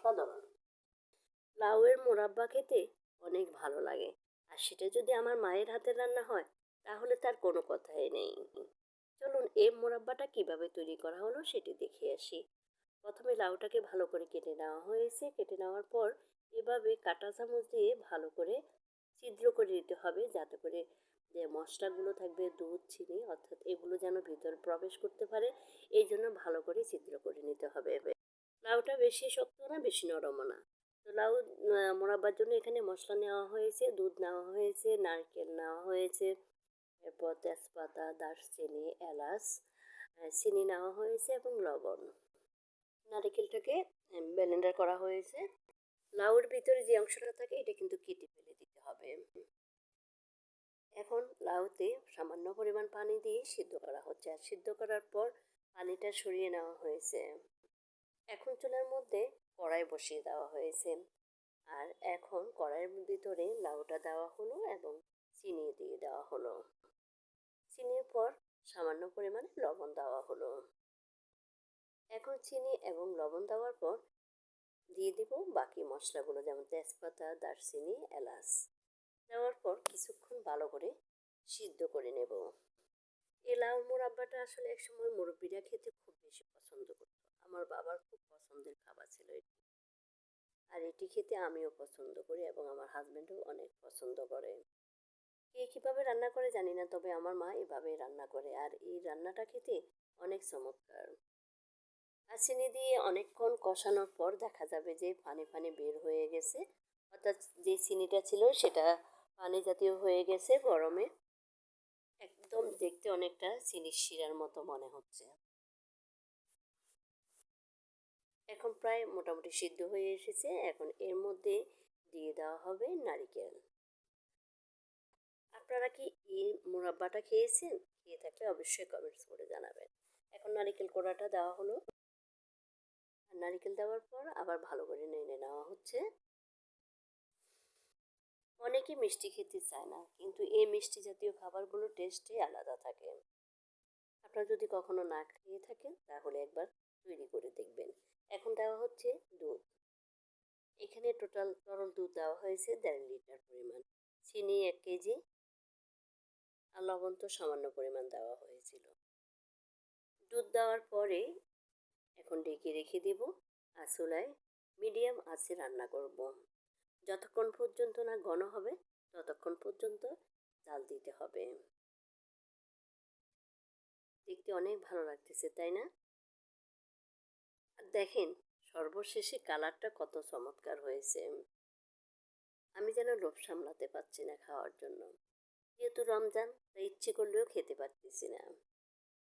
অসাধারণ লাউয়ের মোরাব্বা খেতে অনেক ভালো লাগে। আর সেটা যদি আমার মায়ের হাতে রান্না হয়, তাহলে তার কোনো কথাই নেই। চলুন এই মোরাব্বাটা কীভাবে তৈরি করা হলো সেটি দেখে আসি। প্রথমে লাউটাকে ভালো করে কেটে নেওয়া হয়েছে। কেটে নেওয়ার পর এভাবে কাঁটা চামচ দিয়ে ভালো করে ছিদ্র করে দিতে হবে, যাতে করে যে মশলাগুলো থাকবে, দুধ, চিনি, অর্থাৎ এগুলো যেন ভিতরে প্রবেশ করতে পারে, এই জন্য ভালো করে ছিদ্র করে নিতে হবে। লাউটা বেশি শক্ত না, বেশি নরমও না। তো লাউ মোড়াবার জন্য এখানে মশলা নেওয়া হয়েছে, দুধ নেওয়া হয়েছে, নারকেল নেওয়া হয়েছে, এরপর তেজপাতা, দারচিনি, এলাচ চিনি নেওয়া হয়েছে এবং লবণ। নারকেলটাকে ব্লেন্ডার করা হয়েছে। লাউর ভিতরে যে অংশটা থাকে, এটা কিন্তু কেটে ফেলে দিতে হবে। এখন লাউতে সামান্য পরিমাণ পানি দিয়ে সিদ্ধ করা হচ্ছে। আর সিদ্ধ করার পর পানিটা সরিয়ে নেওয়া হয়েছে। এখন চুলার মধ্যে কড়াই বসিয়ে দেওয়া হয়েছে। আর এখন কড়াইয়ের ভিতরে লাউটা দেওয়া হলো এবং চিনি দিয়ে দেওয়া হলো। চিনির পর সামান্য পরিমাণে লবণ দেওয়া হলো। এখন চিনি এবং লবণ দেওয়ার পর দিয়ে দিব বাকি মশলাগুলো, যেমন তেজপাতা, দারচিনি, এলাচ। দেওয়ার পর কিছুক্ষণ ভালো করে সিদ্ধ করে নেব। এই লাউ মোরাব্বাটা আসলে একসময় মুরব্বীরা খেতে খুব বেশি পছন্দ করতো। আমার বাবার খুব পছন্দের খাবার ছিল এটি। আর এটি খেতে আমিও পছন্দ করি এবং আমার হাজব্যান্ডও অনেক পছন্দ করে। কে কীভাবে রান্না করে জানি না, তবে আমার মা এভাবেই রান্না করে আর এই রান্নাটা খেতে অনেক চমৎকার। আর চিনি দিয়ে অনেকক্ষণ কষানোর পর দেখা যাবে যে পানি পানি বের হয়ে গেছে। অর্থাৎ যে চিনিটা ছিল সেটা পানি জাতীয় হয়ে গেছে গরমে। একদম দেখতে অনেকটা চিনির শিরার মতো মনে হচ্ছে। এখন প্রায় মোটামুটি সিদ্ধ হয়ে এসেছে। এখন এর মধ্যে দিয়ে দেওয়া হবে নারিকেল। আপনারা কি এই মুরাব্বাটা খেয়েছেন? খেয়ে থাকলে অবশ্যই কমেন্টস করে জানাবেন। এখন নারিকেল কোড়াটা দেওয়া হলো। নারিকেল দেওয়ার পর আবার ভালো করে নেড়ে নেওয়া হচ্ছে। অনেকে মিষ্টি খেতে চায় না, কিন্তু এই মিষ্টি জাতীয় খাবারগুলো টেস্টই আলাদা থাকে। আপনারা যদি কখনো না খেয়ে থাকেন, তাহলে একবার তৈরি করে দেখবেন। এখন দেওয়া হচ্ছে দুধ। এখানে টোটাল তরল দুধ দেওয়া হয়েছে দেড় লিটার পরিমাণ। চিনি এক কেজি আর লবণ তো সামান্য পরিমাণ দেওয়া হয়েছিল। দুধ দেওয়ার পরে এখন ডেকে রেখে দেব আর চুলায় মিডিয়াম আঁচে রান্না করব। যতক্ষণ পর্যন্ত না ঘন হবে, ততক্ষণ পর্যন্ত জাল দিতে হবে। দেখতে অনেক ভালো লাগতেছে, তাই না? দেখেন, সর্বশেষে কালারটা কত চমৎকার হয়েছে। আমি যেন লোভ সামলাতে পারছি না খাওয়ার জন্য। যেহেতু রমজান, তাই ইচ্ছে করলেও খেতে পারতেছি না।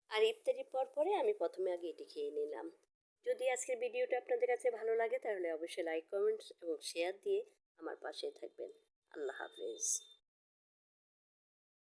আর ইফতারির পর পরে আমি প্রথমে আগে এটি খেয়ে নিলাম। যদি আজকের ভিডিওটা আপনাদের কাছে ভালো লাগে, তাহলে অবশ্যই লাইক কমেন্টস এবং শেয়ার দিয়ে আমার পাশে থাকবেন। আল্লাহ হাফেজ।